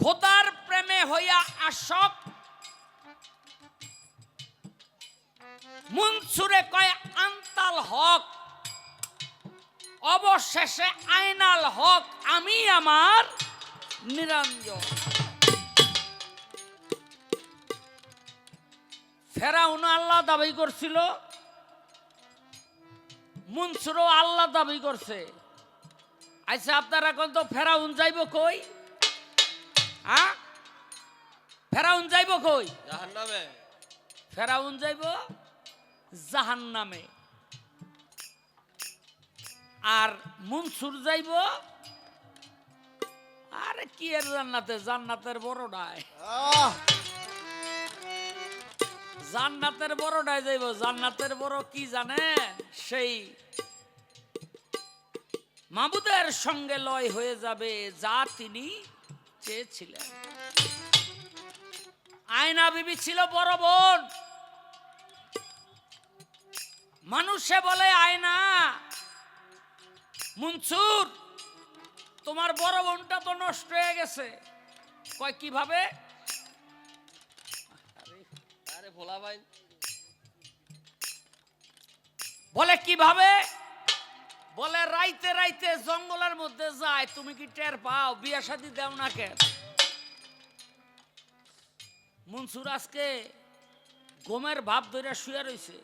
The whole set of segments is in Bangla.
খোদার প্রেমে হইয়া আসক। মুনসুরে কয়, আন্তাল হক, অবশেষে আইনাল হক, আমি আমার নিরঞ্জন। ফেরাউন আল্লাহ দাবি করছিল, মুনসুরও আল্লাহ দাবি করছে। আচ্ছা আপনারা এখন তো ফেরাউন যাইব কই? ফেরাউন যাইব কই? জাহান্নামে। ফেরাউন যাইব জাহান নামে আর মনসুর যাইব? আরে কি এর জান্নাতে? জান্নাতের বড়টায়। আহ, জান্নাতের বড়টায় যাইব। জান্নাতের বড় কি জানেন সেই মাবুদের সঙ্গে লয় হয়ে যাবে যা তিনি চেয়েছিলেন। আয়না বিবি ছিল বড় বোন। মানুষে বলে আয়না মনসুর তোমার বড় বোনটা তো নষ্ট হয়ে গেছে। কয় কীভাবে? আরে ভোলা ভাই বলে কীভাবে? বলে, রাইতে রাইতে জঙ্গলের মধ্যে যায়, তুমি কি টের পাও? বিয়া শাদি দেও না কে মনসুর আজকে গমের ভাব ধরে শুয়ে রইছে।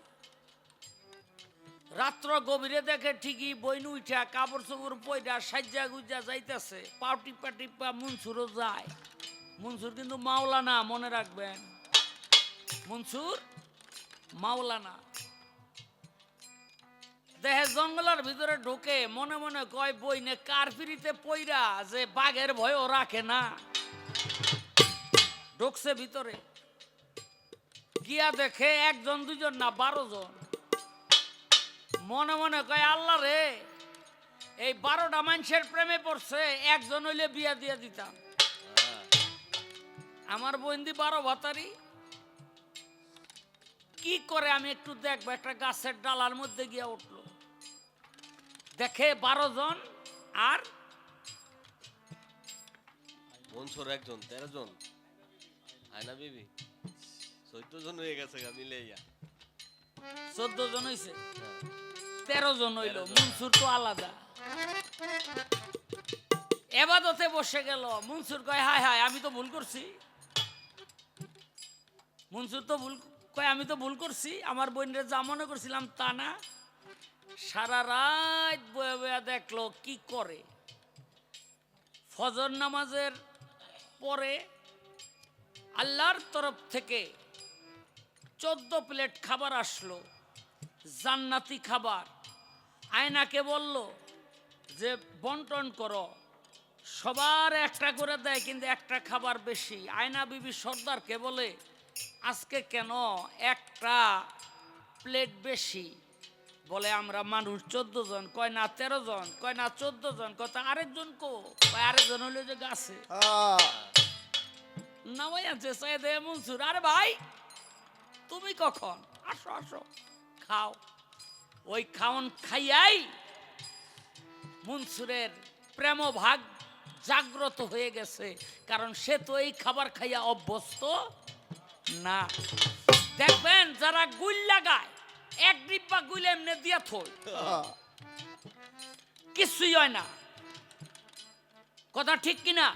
রাত্র গভীরে দেখে ঠিকই বইনু উঠা কাপড় চোপড় পয়রা সাজ্জা গুজ্জা যাইতেছে। পাও টিপা টিপা মনসুরও যায়। মনসুর কিন্তু মাওলানা, মনে রাখবেন। মনসুর মাওলানা। দেহে জঙ্গলের ভিতরে ঢোকে মনে মনে কয় বই নে কার ফিরিতে পইরা যে বাঘের ভয়ও রাখে না। ঢুকছে ভিতরে। গিয়া দেখে একজন, দুজন না, বারো জন। মনে মনে কয়, আল্লাহ রে, এই বারোটা মানুষের প্রেমে পড়ছে, একজন হইলে বিয়া দিয়ে দিতাম। আমার বন্দি বারো ভাতারি, কি করে আমি একটু দেখব, একটা গাছের ডালার মধ্যে গিয়া উঠল। দেখে বারো জন আর মনসুর একজন তেরো জন। আয়না বিবি চোদ্দ জন হয়ে গেছে গা মিলে ইয়া চোদ্দ জন হইছে? তেরো জন হইল মনসুর তো আলাদা। এবাদতে বসে গেল মনসুর কয় হায় হায় আমি তো ভুল করছি। মনসুর তো ভুল কয় আমি তো ভুল করছি আমার বোনরে যা মনে করছিলাম তা না। সারা রাত বয়ে বয়ে দেখল কি করে। ফজর নামাজের পরে আল্লাহর তরফ থেকে চোদ্দ প্লেট খাবার আসলো, জান্নাতি খাবার। আয়নাকে বলল যে, বন্টন করো, সবার একটা করে দেয় কিন্তু একটা খাবার বেশি। আয়না বিবি সর্দারকে বলে, আজকে কেন একটা প্লেট বেশি? বলে আমরা মানুষ চোদ্দ জন কয় না তেরো জন কয় না চোদ্দ জন কত আরেকজন কো? কয় আরেকজন হইল যে গাছে। আহ, নামাই আছে সৈয়দ মনসুর। আরে ভাই তুমি কখন? আসো আসো খাও। ওই খাওন খাইয়াই মনসুরের প্রেম ভাগ জাগ্রত হয়ে গেছে কারণ সে তো এই খাবার খাইয়া অভ্যস্ত না। দেখবেন যারা গুল লাগায় এক ডিব্বা গুল এমনি দিয়া থই। আহ, কিছুই হয় না। কথা ঠিক কিনা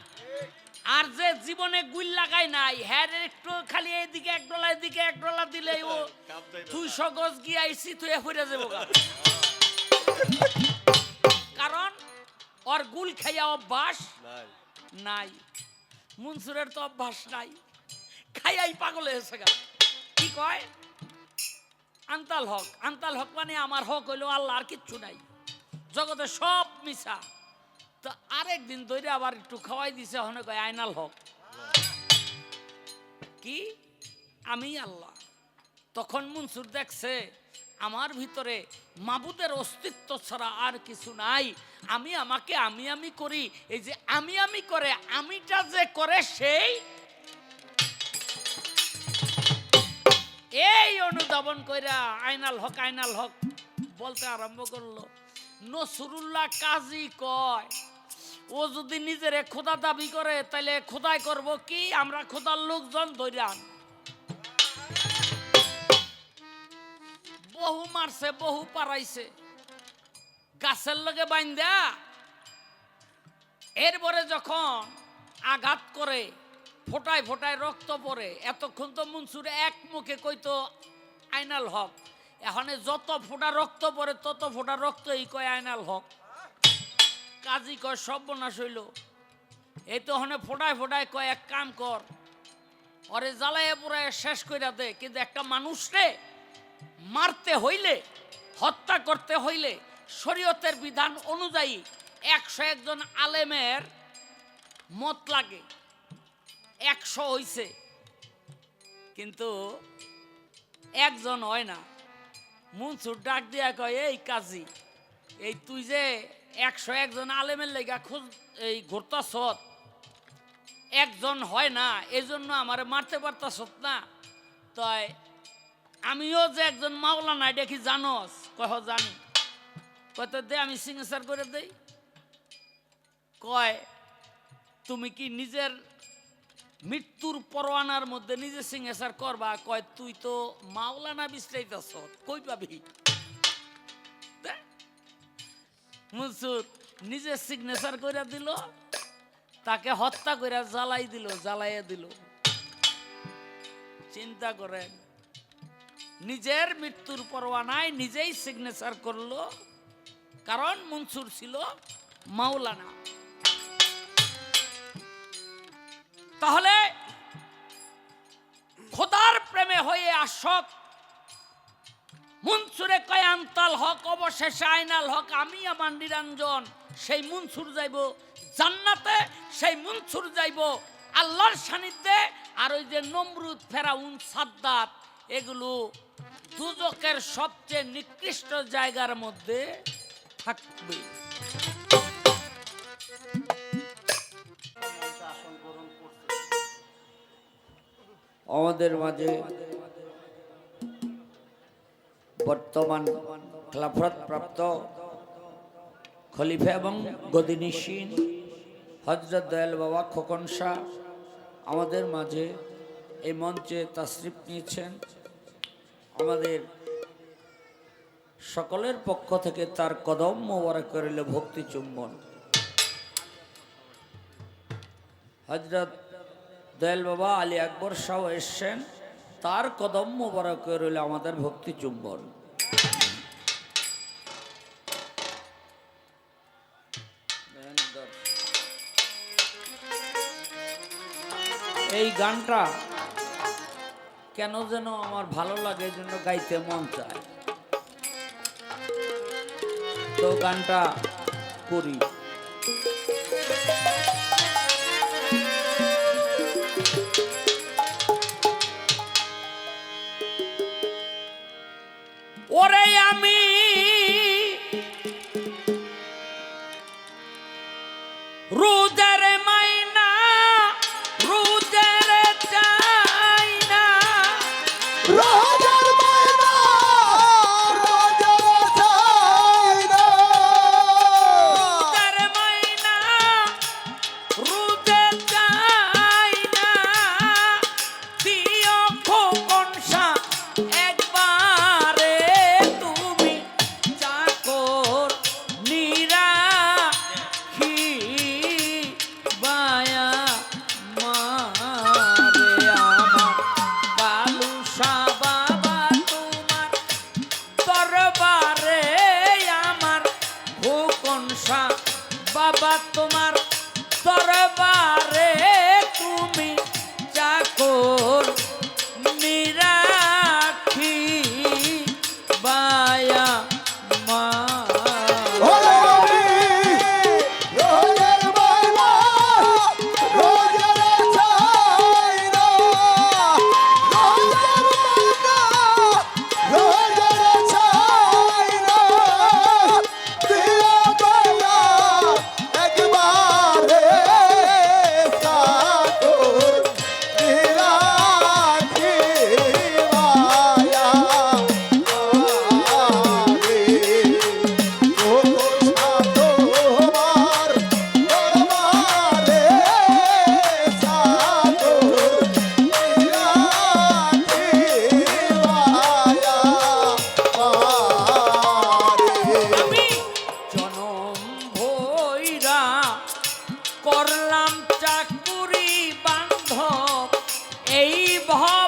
আর যে জীবনে গুল লাগায় নাই হ্যাঁ একটু খালি এইদিকে এক ডলা এদিকে এক ডলা দিলে ও দুইশো গজ গিয়ে আইসি তুই হইয়া যাব। কারণ ওর গুল খাইয়া অভ্যাস নাই নাই। মনসুরের তো অভ্যাস নাই। খাইয়াই পাগল হয়েছে গা। কি কয়? আন্তাল হক আন্তাল হক মানে আমার হক হইল আল্লাহ আর কিচ্ছু নাই। জগতে সব মিশা তো আরেক দিন ধরে আবার একটু খাওয়াই দিছে হনে কয়, আইনাল হক। কি? আমি আল্লাহ। তখন মনসুর দেখছে, আমার ভিতরে মাবুদের অস্তিত্ব ছাড়া আর কিছু নাই। আমি আমাকে আমি আমি করি, এই যে আমি আমি করে, আমিটা যে করে সেই এই অনুধাবন কইরা আইনাল হক আইনাল হক বলতে আরম্ভ করল। নসরুল্লাহ কাজী কয়, ও যদি নিজের খোদা দাবি করে তাহলে খোদাই করব কি? আমরা খোদার লোকজন ধৈরান। বহু মারছে, বহু পারাইছে। গাছের লগে বাইন্দা, এরপরে যখন আঘাত করে ফোটায় ফোটায় রক্ত পড়ে। এতক্ষণ তো মনসুরে এক মুখে কইতো, আইনাল হক। এখানে যত ফোঁটা রক্ত পড়ে, তত ফোঁটা রক্তই কয় আইনাল হক। কাজী কয়, সর্বনাশ হইল। এই তো হনে ফোটায় ফোটায় কয়, এক কাম কর। ওরে জ্বালাইয়া পুরায় শেষ কইরা দে, কিন্তু একটা মানুষরে মারতে হইলে, হত্যা করতে হইলে, শরীয়তের বিধান অনুযায়ী একশো একজন আলেমের মত লাগে। একশো হইছে। কিন্তু একজন হয় না। মনসুর ডাক দিয়া কয়, এই কাজী, এই তুই যে একশো একজন আলেমের লেগা খোঁজ, এই ঘুরতাছ একজন হয় না এই জন্য আমার মারতে পারতাছ না। তাই আমিও যে একজন মাওলানা, এটা কি জানস? কহ, জানি। কয় দে, আমি সিগনেচার করে দেই। কয়, তুমি কি নিজের মৃত্যুর পরোয়ানার মধ্যে নিজে সিগনেচার করবা, কয়, তুই তো মাওলানা বিশ্রাইতেছ, কই পাবি। মনসুর নিজে সিগনেচার করে দিল, তাকে হত্যা করে জ্বালাই দিল, জ্বালাইয়া দিল। চিন্তা করেন, নিজের মৃত্যুর পরোয়ানায় নিজেই সিগনেচার করল, কারণ মনসুর ছিল মাওলানা। তাহলে খোদার প্রেমে হয়ে আসক। মনসুরে কয়ান্তাল হক, অবশেষে আইনাল হক, আমি আমার নিরঞ্জন, সেই মনসুর যাইব। জান্নাতে সেই মনসুর যাইব। আল্লাহর সান্নিধ্যে, আর ওই যে নমরুদ, ফেরাউন, সাদ্দাত, এগুলো দুজকের সবচেয়ে নিকৃষ্ট জায়গার মধ্যে থাকবে। আমাদের মাঝে বর্তমান খেলাফত প্রাপ্ত খলিফা এবং গদিনিসীন হজরত দয়াল বাবা খোকন শাহ আমাদের মাঝে এই মঞ্চে তাসরিফ নিয়েছেন। আমাদের সকলের পক্ষ থেকে তার কদম মোবারক করিল ভক্তি চুম্বন। হজরত দয়াল বাবা আলী আকবর শাহ এসছেন। তার কদম মোবারক রইল আমাদের ভক্তি চুম্বন। এই গানটা কেন যেন আমার ভালো লাগে, এই জন্য গাইতে মন চায়। তো গানটা করি। তোমার দরবারে। এই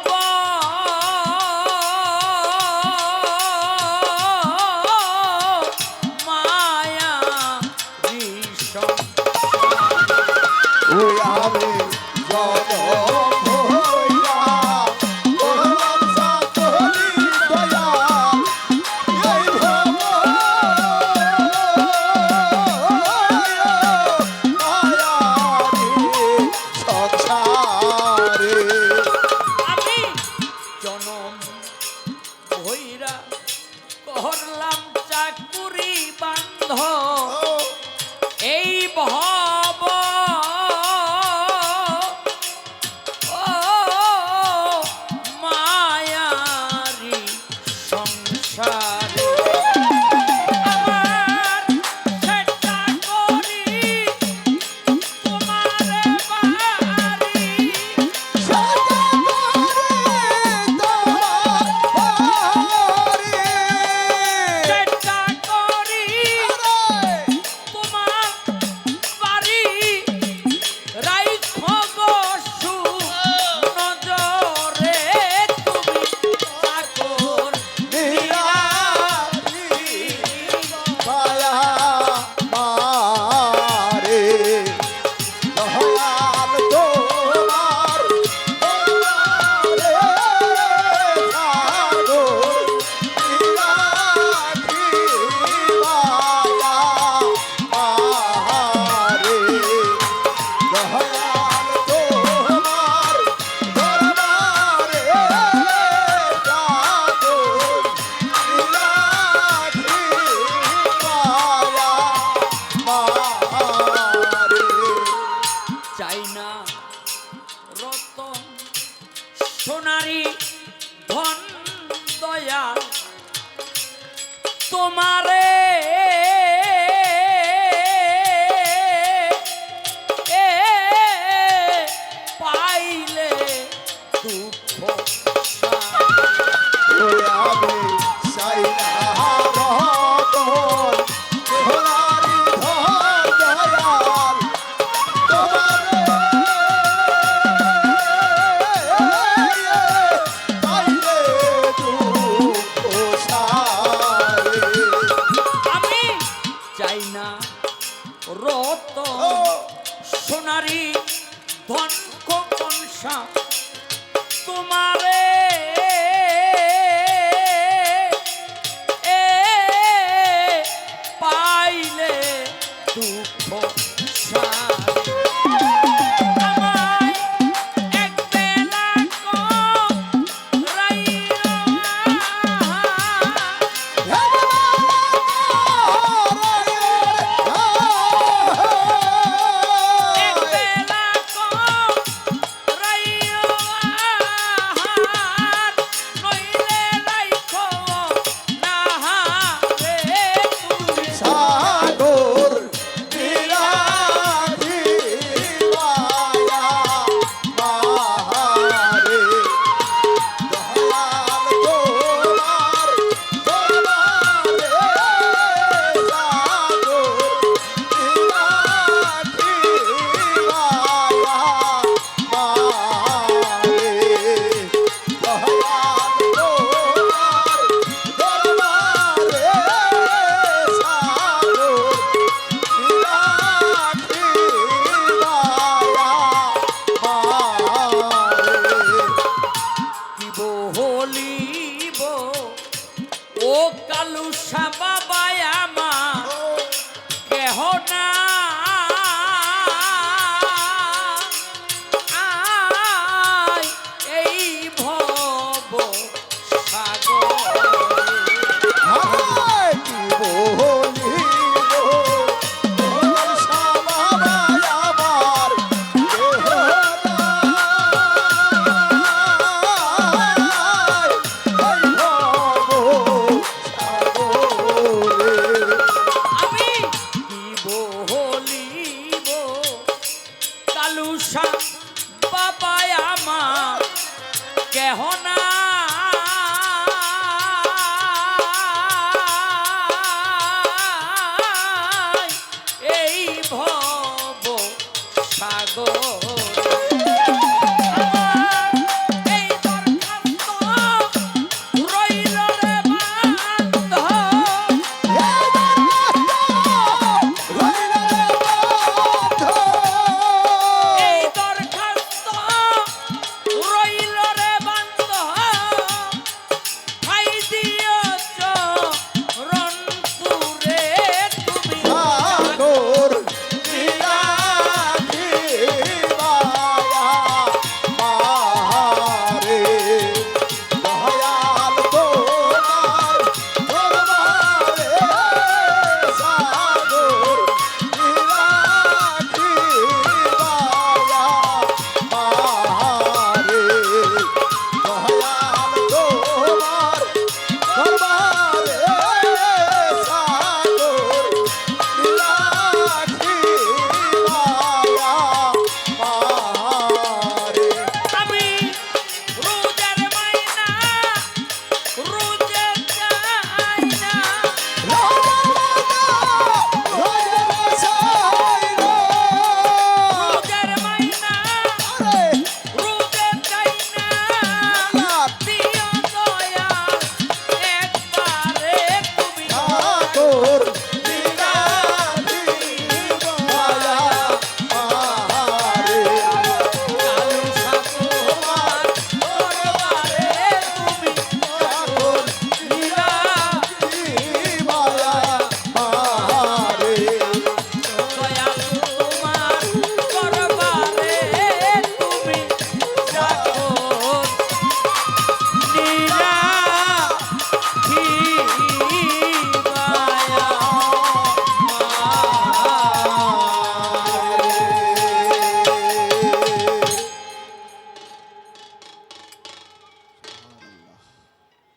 তোমারে